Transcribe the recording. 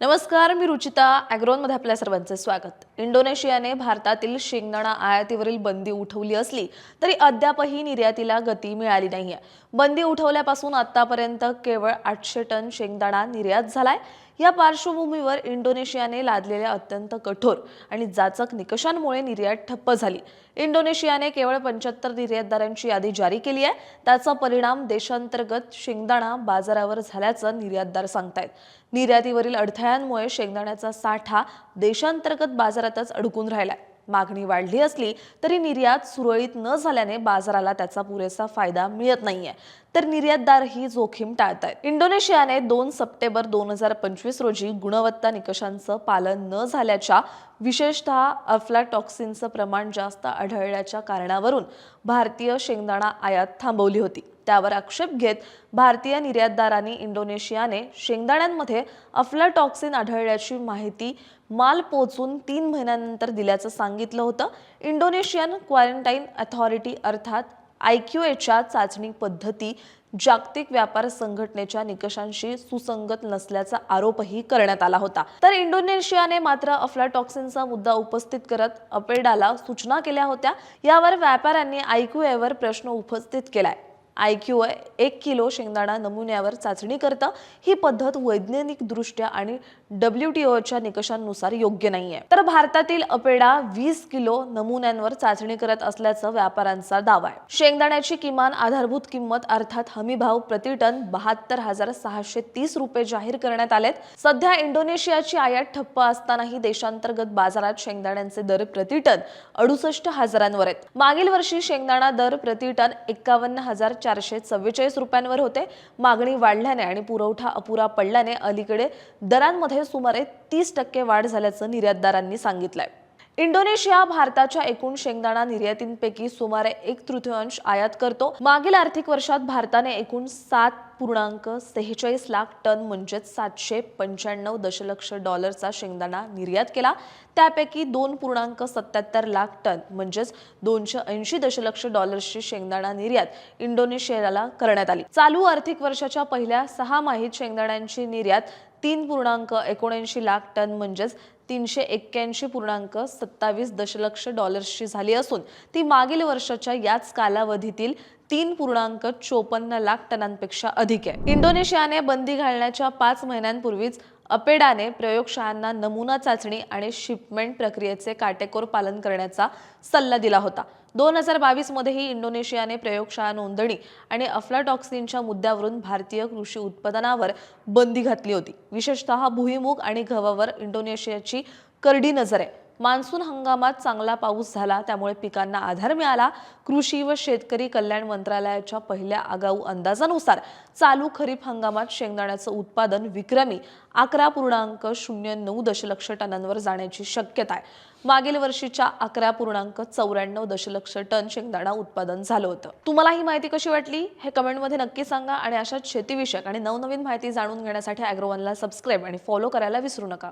नमस्कार मी रुचिता. ॲग्रोनमध्ये आपल्या सर्वांचे स्वागत. इंडोनेशियाने भारतातील शेंगदाणा आयातीवरील बंदी उठवली असली तरी अद्यापही निर्यातीला गती मिळाली नाहीये. बंदी उठवल्यापासून आतापर्यंत केवळ आठशे टन शेंगदाणा निर्यात झालाय. या पार्श्वभूमीवर इंडोनेशियाने लादलेल्या अत्यंत कठोर आणि जाचक निकषांमुळे निर्यात ठप्प झाली. इंडोनेशियाने केवळ पंच्याहत्तर निर्यातदारांची यादी जारी केली आहे. त्याचा परिणाम देशांतर्गत शेंगदाणा बाजारावर झाल्याचं निर्यातदार सांगतायत. निर्यातीवरील अडथळ्यांमुळे शेंगदाण्याचा साठा देशांतर्गत बाजारातच अडकून राहिलाय. मागणी वाढली असली तरी निर्यात सुरळीत न झाल्याने बाजाराला त्याचा पुरेसा फायदा मिळत नाहीये. तर निर्यातदार ही जोखीम टाळतायत. इंडोनेशियाने दोन सप्टेंबर दोन हजार पंचवीस रोजी गुणवत्ता निकषांचं पालन न झाल्याच्या विशेषतः अफ्लाटॉक्सिनचं प्रमाण जास्त आढळल्याच्या कारणावरून भारतीय शेंगदाणा आयात थांबवली होती. त्यावर आक्षेप घेत भारतीय निर्यातदारांनी इंडोनेशियाने शेंगदाण्यांमध्ये अफ्लाटॉक्सिन आढळल्याची माहिती माल पोचून तीन महिन्यानंतर दिल्याचं सांगितलं होतं. इंडोनेशियन क्वारंटाईन अथॉरिटी अर्थात आयक्यूएच्या चाचणी पद्धती जागतिक व्यापार संघटनेच्या निकषांशी सुसंगत नसल्याचा आरोपही करण्यात आला होता. तर इंडोनेशियाने मात्र अफ्लाटॉक्सिनचा मुद्दा उपस्थित करत अपेडाला सूचना केल्या होत्या. यावर व्यापाऱ्यांनी आयक्यूएवर प्रश्न उपस्थित केलाय. आयक्यू एक किलो शेंगदाणा नमुन्यावर चाचणी करतं ही पद्धत वैज्ञानिक दृष्ट्या आणि डब्ल्यू टी ओच्या निकषांनुसार योग्य नाहीये. तर भारतातील अपेडा वीस किलो नमुन्यांवर चाचणी करत असल्याचं व्यापाऱ्यांचा दावा आहे. शेंगदाण्याची किमान आधारभूत किंमत अर्थात हमी भाव प्रति टन बहात्तर हजार सहाशे तीस रुपये जाहीर करण्यात आलेत. सध्या इंडोनेशियाची आयात ठप्प असतानाही देशांतर्गत बाजारात शेंगदाण्यांचे दर प्रति टन अडुसष्ट हजारांवर आहेत. मागील वर्षी शेंगदाणा दर प्रति टन एक्कावन्न हजार चारशे चव्वेचाळीस रुपयांवर होते. मागणी वाढल्याने आणि पुरवठा अपुरा पडल्याने अलीकडे दरांमध्ये सुमारे तीस टक्के वाढ झाल्याचं निर्यातदारांनी सांगितलंय. इंडोनेशिया भारताच्या एकूण शेंगदाणा निर्यातींपैकी सुमारे एक तृतीयांश आयात करतो. मागील आर्थिक वर्षात भारताने एकूण सात पूर्णांक सेहेचाळीस लाख टन म्हणजेच सातशे पंच्याण्णव दशलक्ष डॉलरचा शेंगदाणा निर्यात केला. त्यापैकी दोन पूर्णांक सत्याहत्तर लाख टन म्हणजेच दोनशे ऐंशी दशलक्ष डॉलर्सची शेंगदाणा निर्यात इंडोनेशियाला करण्यात आली. चालू आर्थिक वर्षाच्या पहिल्या सहा माहीत शेंगदाण्यांची निर्यात तीन पूर्णांक एकोणऐंशी लाख टन म्हणजेच तीनशे एक्क्याऐंशी पूर्णांक सत्तावीस दशलक्ष डॉलर्सची झाली असून ती मागील वर्षाच्या याच कालावधीतील तीन पूर्णांक चोपन्न लाख टनांपेक्षा अधिक आहे. इंडोनेशियाने बंदी घालण्याच्या पाच महिन्यांपूर्वीच अपेडाने प्रयोगशाळांना नमुना चाचणी आणि शिपमेंट प्रक्रियेचे काटेकोर पालन करण्याचा सल्ला दिला होता. दोन हजार बावीसमध्येही इंडोनेशियाने प्रयोगशाळा नोंदणी आणि अफ्लाटॉक्सिनच्या मुद्द्यावरून भारतीय कृषी उत्पादनावर बंदी घातली होती. विशेषतः भुईमुग आणि गव्हावर इंडोनेशियाची करडी नजर आहे. मान्सून हंगामात चांगला पाऊस झाला त्यामुळे पिकांना आधार मिळाला. कृषी व शेतकरी कल्याण मंत्रालयाच्या पहिल्या आगाऊ अंदाजानुसार चालू खरीप हंगामात शेंगदाण्याचं उत्पादन विक्रमी अकरा पूर्णांक शून्य नऊ दशलक्ष टनांवर जाण्याची शक्यता आहे. मागील वर्षीच्या अकरा पूर्णांक चौऱ्याण्णव दशलक्ष टन शेंगदाणा उत्पादन झालं होतं. तुम्हाला ही माहिती कशी वाटली? हे कमेंटमध्ये नक्की सांगा आणि अशाच शेतीविषयक आणि नवनवीन माहिती जाणून घेण्यासाठी अॅग्रोवनला सबस्क्राईब आणि फॉलो करायला विसरू नका.